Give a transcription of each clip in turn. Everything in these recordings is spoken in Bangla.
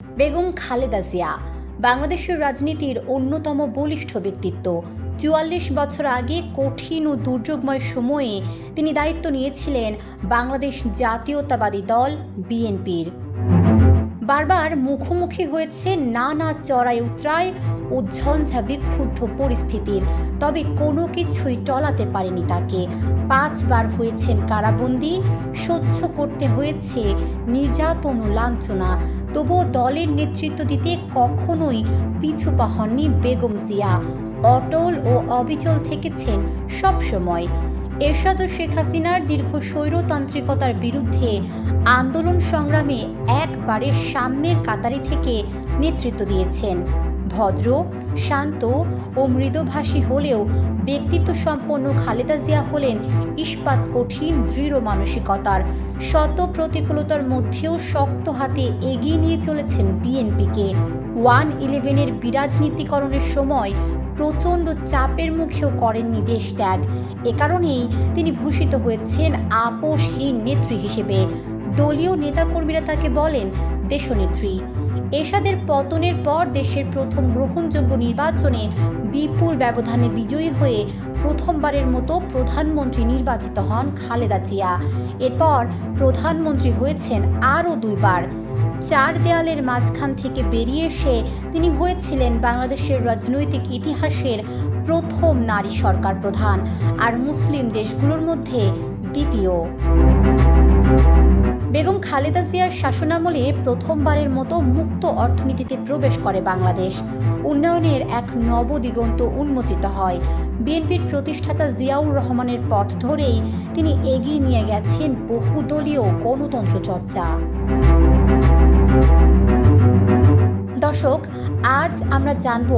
বেগম খালেদা জিয়া, বাংলাদেশের রাজনীতির অন্যতম বলিষ্ঠ ব্যক্তিত্ব। চুয়াল্লিশ বছর আগে কঠিন ও দুর্যোগময় সময়ে তিনি দায়িত্ব নিয়েছিলেন বাংলাদেশ জাতীয়তাবাদী দল, বিএনপির। বারবার মুখোমুখি হয়েছে নানা চড়াই উতরায় ও ঝঞ্ঝা বিক্ষুব্ধ পরিস্থিতির তবে কোনো কিছুই টলাতে পারেনি তাকে। পাঁচবার হয়েছেন কারাবন্দি, সহ্য করতে হয়েছে নির্যাতন ও লাঞ্ছনা। তবুও দলের নেতৃত্ব দিতে কখনোই পিছু পা হননি বেগম জিয়া। অটল ও অবিচল থেকেছেন সবসময়। এরশাদ ও শেখ হাসিনার দীর্ঘ স্বৈরতান্ত্রিকতার বিরুদ্ধে আন্দোলন সংগ্রামে একবারে সামনের কাতারি থেকে নেতৃত্ব দিয়েছেন। ভদ্র, শান্ত ও মৃদুভাষী হলেও ব্যক্তিত্ব সম্পন্ন খালেদা জিয়া হলেন ইস্পাত কঠিন, দৃঢ় মানসিকতার। শত প্রতিকূলতার মধ্যেও শক্ত হাতে এগিয়ে নিয়ে চলেছেন বিএনপিকে। ওয়ান ইলেভেনের বিরাজনীতিকরণের সময় প্রচণ্ড চাপের মুখেও করেননি দেশ ত্যাগ এ কারণেই তিনি ভূষিত হয়েছেন আপোষহীন নেত্রী হিসেবে। দলীয় নেতাকর্মীরা তাকে বলেন দেশনেত্রী। এরশাদের পতনের পর দেশের প্রথম গ্রহণযোগ্য নির্বাচনে বিপুল ব্যবধানে বিজয়ী হয়ে প্রথমবারের মতো প্রধানমন্ত্রী নির্বাচিত হন খালেদা জিয়া। এরপর প্রধানমন্ত্রী হয়েছেন আরও দুইবার। চার দেয়ালের মাঝখান থেকে বেরিয়ে এসে তিনি হয়েছিলেন বাংলাদেশের রাজনৈতিক ইতিহাসের প্রথম নারী সরকার প্রধান আর মুসলিম দেশগুলোর মধ্যে দ্বিতীয়। বেগম খালেদা জিয়ার শাসনামলে প্রথমবারের মতো মুক্ত অর্থনীতিতে প্রবেশ করে বাংলাদেশ। উন্নয়নের এক নবদিগন্ত উন্মোচিত হয়। বিএনপির প্রতিষ্ঠাতা জিয়াউর রহমানের পথ ধরেই তিনি এগিয়ে নিয়ে গেছেন বহুদলীয় গণতন্ত্র চর্চা। দর্শক, আজ আমরা জানব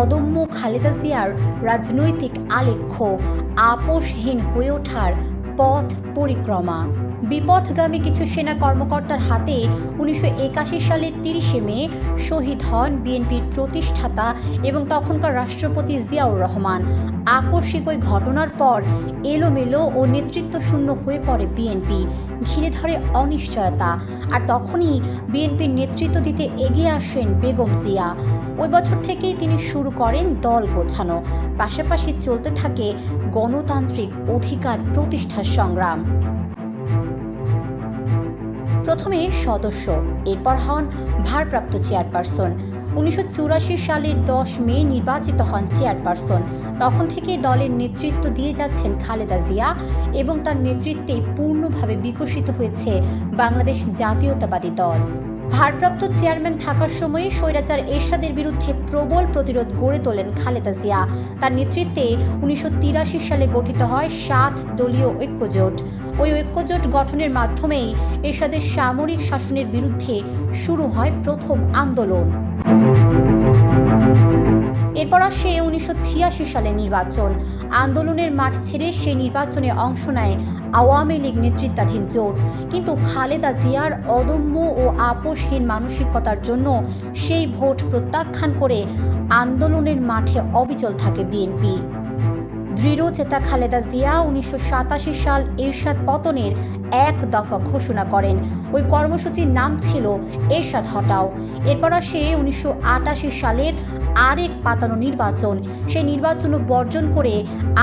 অদম্য খালেদা জিয়ার রাজনৈতিক আলেখ্য, আপোষহীন হয়ে ওঠার পথ পরিক্রমা। বিপথগামী কিছু সেনা কর্মকর্তার হাতে উনিশশো একাশি সালের তিরিশে মে শহীদ হন বিএনপির প্রতিষ্ঠাতা এবং তখনকার রাষ্ট্রপতি জিয়াউর রহমান। আকস্মিক ওই ঘটনার পর এলোমেলো ও নেতৃত্ব শূন্য হয়ে পড়ে বিএনপি। ঘিরে ধরে অনিশ্চয়তা। আর তখনই বিএনপির নেতৃত্ব দিতে এগিয়ে আসেন বেগম জিয়া। ওই বছর থেকেই তিনি শুরু করেন দল গোছানো। পাশাপাশি চলতে থাকে গণতান্ত্রিক অধিকার প্রতিষ্ঠার সংগ্রাম। প্রথমে সদস্য, এরপর হন ভারপ্রাপ্ত চেয়ারপারসন। উনিশশো চুরাশি সালের দশ মে নির্বাচিত হন চেয়ারপারসন। তখন থেকে দলের নেতৃত্ব দিয়ে যাচ্ছেন খালেদা জিয়া এবং তার নেতৃত্বে পূর্ণভাবে বিকশিত হয়েছে বাংলাদেশ জাতীয়তাবাদী দল। ভারপ্রাপ্ত চেয়ারম্যান থাকার সময়ে স্বৈরাচার এরশাদের বিরুদ্ধে প্রবল প্রতিরোধ গড়ে তোলেন খালেদা জিয়া। তার নেতৃত্বে উনিশশো তিরাশি সালে গঠিত হয় সাত দলীয় ঐক্যজোট। ওই ঐক্যজোট গঠনের মাধ্যমেই এরশাদের সামরিক শাসনের বিরুদ্ধে শুরু হয় প্রথম আন্দোলন। এরপর আসে উনিশশো ছিয়াশি সালে নির্বাচন। আন্দোলনের মাঠ ছেড়ে সেই নির্বাচনে অংশ নেয় আওয়ামী লীগ নেতৃত্বাধীন জোট। কিন্তু খালেদা জিয়ার অদম্য ও আপোষহীন মানসিকতার জন্য সেই ভোট প্রত্যাখ্যান করে আন্দোলনের মাঠে অবিচল থাকে বিএনপি। দৃঢ়চেতা খালেদা জিয়া উনিশশো সাতাশি সাল এরশাদ পতনের এক দফা ঘোষণা করেন। ওই কর্মসূচির নাম ছিল এরশাদ হটাও। এরপর আসে উনিশশো আটাশি সালের আরেক পাতানো নির্বাচন। সেই নির্বাচনও বর্জন করে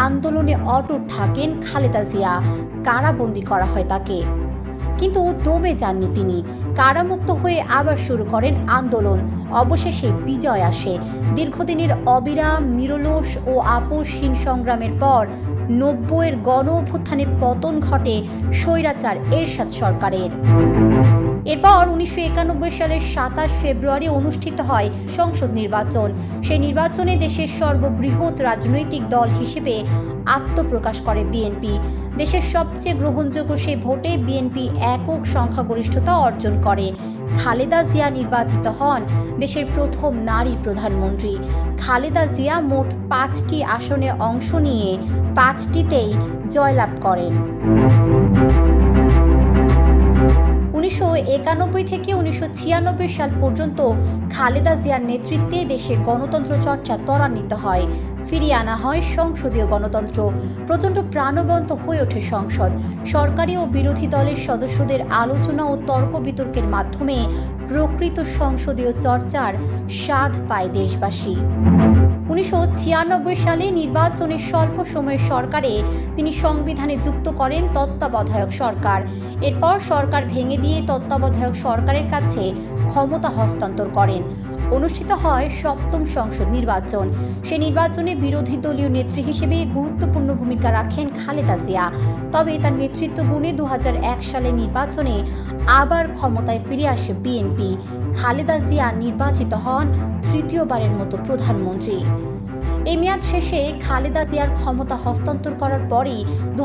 আন্দোলনে অটুট থাকেন খালেদা জিয়া। কারাবন্দি করা হয় তাকে। কিন্তু দমে যাননি তিনি। কারামুক্ত হয়ে আবার শুরু করেন আন্দোলন। অবশেষে বিজয় আসে। দীর্ঘদিনের অবিরাম, নিরলস ও আপোষহীন সংগ্রামের পর নব্বইয়ের গণ অভ্যুত্থানে পতন ঘটে স্বৈরাচার এরশাদ সরকারের। এরপর উনিশশো একানব্বই সালের সাতাশ ফেব্রুয়ারি অনুষ্ঠিত হয় সংসদ নির্বাচন। সেই নির্বাচনে দেশের সর্ববৃহৎ রাজনৈতিক দল হিসেবে আত্মপ্রকাশ করে বিএনপি। দেশের সবচেয়ে গ্রহণযোগ্য সেই ভোটে বিএনপি একক সংখ্যাগরিষ্ঠতা অর্জন করে। খালেদা জিয়া নির্বাচিত হন দেশের প্রথম নারী প্রধানমন্ত্রী। খালেদা জিয়া মোট পাঁচটি আসনে অংশ নিয়ে পাঁচটিতেই জয়লাভ করেন। একানব্বই থেকে উনিশশো ছিয়ানব্বই সাল পর্যন্ত খালেদা জিয়ার নেতৃত্বে দেশে গণতন্ত্র চর্চা ত্বরান্বিত হয়। ফিরিয়ে আনা হয় সংসদীয় গণতন্ত্র। প্রচণ্ড প্রাণবন্ত হয়ে ওঠে সংসদ। সরকারি ও বিরোধী দলের সদস্যদের আলোচনা ও তর্ক বিতর্কের মাধ্যমে প্রকৃত সংসদীয় চর্চার স্বাদ পায় দেশবাসী। উনিশশো ছিয়ানব্বই সালে নির্বাচনের স্বল্প সময়ের সরকারে তিনি সংবিধানে যুক্ত করেন তত্ত্বাবধায়ক সরকার। এরপর সরকার ভেঙে দিয়ে তত্ত্বাবধায়ক সরকারের কাছে ক্ষমতা হস্তান্তর করেন। অনুষ্ঠিত হয় সপ্তম সংসদ নির্বাচন। সে নির্বাচনে বিরোধী দলীয় নেত্রী হিসেবে গুরুত্বপূর্ণ ভূমিকা রাখেন খালেদা জিয়া। তবে তার নেতৃত্ব গুণে দু সালে নির্বাচনে আবার ক্ষমতায় ফিরে আসে বিএনপি। খালেদা জিয়া নির্বাচিত হন তৃতীয়বারের মতো প্রধানমন্ত্রী। এই মেয়াদ শেষে খালেদা জিয়ার ক্ষমতা হস্তান্তর করার পরই দু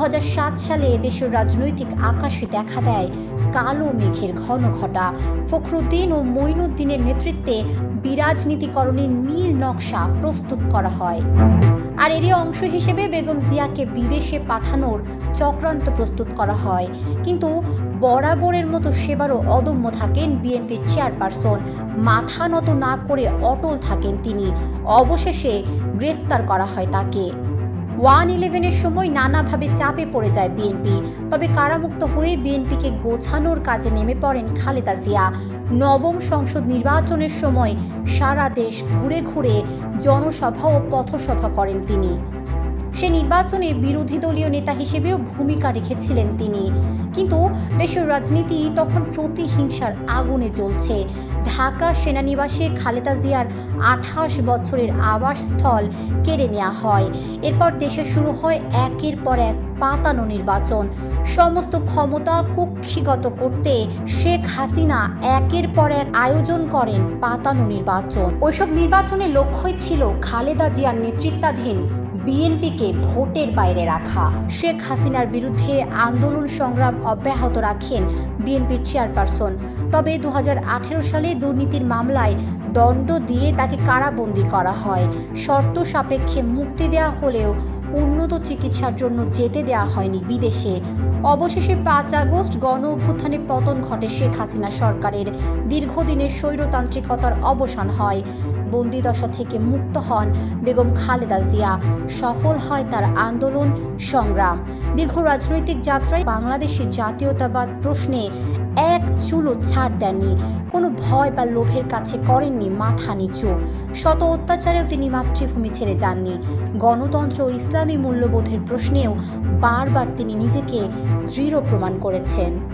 সালে দেশের রাজনৈতিক আকাশে দেখা দেয় কালো মেঘের ঘন ঘটা। ফখরুদ্দিন ও মঈনুদ্দিনের নেতৃত্বে বিরাজনীতিকরণের নীল নকশা প্রস্তুত করা হয়। আর এরই অংশ হিসেবে বেগম জিয়াকে বিদেশে পাঠানোর চক্রান্ত প্রস্তুত করা হয়। কিন্তু বরাবরের মতো সেবারও অদম্য থাকেন বিএনপির চেয়ারপারসন। মাথা নত না করে অটল থাকেন তিনি। অবশেষে গ্রেফতার করা হয় তাকে। ওয়ান ইলেভেনের সময় নানাভাবে চাপে পড়ে যায় বিএনপি। তবে কারামুক্ত হয়ে বিএনপিকে গোছানোর কাজে নেমে পড়েন খালেদা জিয়া। নবম সংসদ নির্বাচনের সময় সারা দেশ ঘুরে ঘুরে জনসভা ও পথসভা করেন তিনি। সে নির্বাচনে বিরোধী দলীয় নেতা হিসেবেও ভূমিকা রেখেছিলেন তিনি। কিন্তু দেশের রাজনীতি তখন প্রতিহিংসার আগুনে জ্বলছে। ঢাকা সেনানিবাসে খালেদা জিয়ার আঠাশ বছরের আবাসস্থল কেড়ে নেওয়া হয়। এরপর দেশে শুরু হয় একের পর এক পাতানো নির্বাচন। সমস্ত ক্ষমতা কুক্ষিগত করতে শেখ হাসিনা একের পর এক আয়োজন করেন পাতানো নির্বাচন। ওইসব নির্বাচনের লক্ষ্যই ছিল খালেদা জিয়ার নেতৃত্বাধীন বিএনপিকে ভোটের বাইরে রাখা। শেখ হাসিনার বিরুদ্ধে আন্দোলন সংগ্রাম অব্যাহত রাখেন বিএনপির চেয়ারপারসন। তবে দু হাজার আঠারো সালে দুর্নীতির মামলায় দণ্ড দিয়ে তাকে কারাবন্দী করা হয়। শর্ত সাপেক্ষে মুক্তি দেওয়া হলেও উন্নত চিকিৎসার জন্য যেতে দেওয়া হয়নি বিদেশে। অবশেষে পাঁচ আগস্ট গণ অভ্যুত্থানে পতন ঘটে শেখ হাসিনা সরকারের। দীর্ঘদিনের স্বৈরতান্ত্রিকতার অবসান হয়। বন্দিদশা থেকে মুক্ত হন বেগম খালেদা জিয়া। সফল হয় তার আন্দোলন, সংগ্রাম। দীর্ঘ রাজনৈতিক যাত্রায় বাংলাদেশের জাতীয়তাবাদ প্রশ্নে এক চুলো ছাড় দেননি। কোনো ভয় বা লোভের কাছে করেননি মাথা নিচু। শত অত্যাচারেও তিনি মাতৃভূমি ছেড়ে যাননি। গণতন্ত্র ও ইসলামী মূল্যবোধের প্রশ্নেও বারবার তিনি নিজেকে দৃঢ় প্রমাণ করেছেন।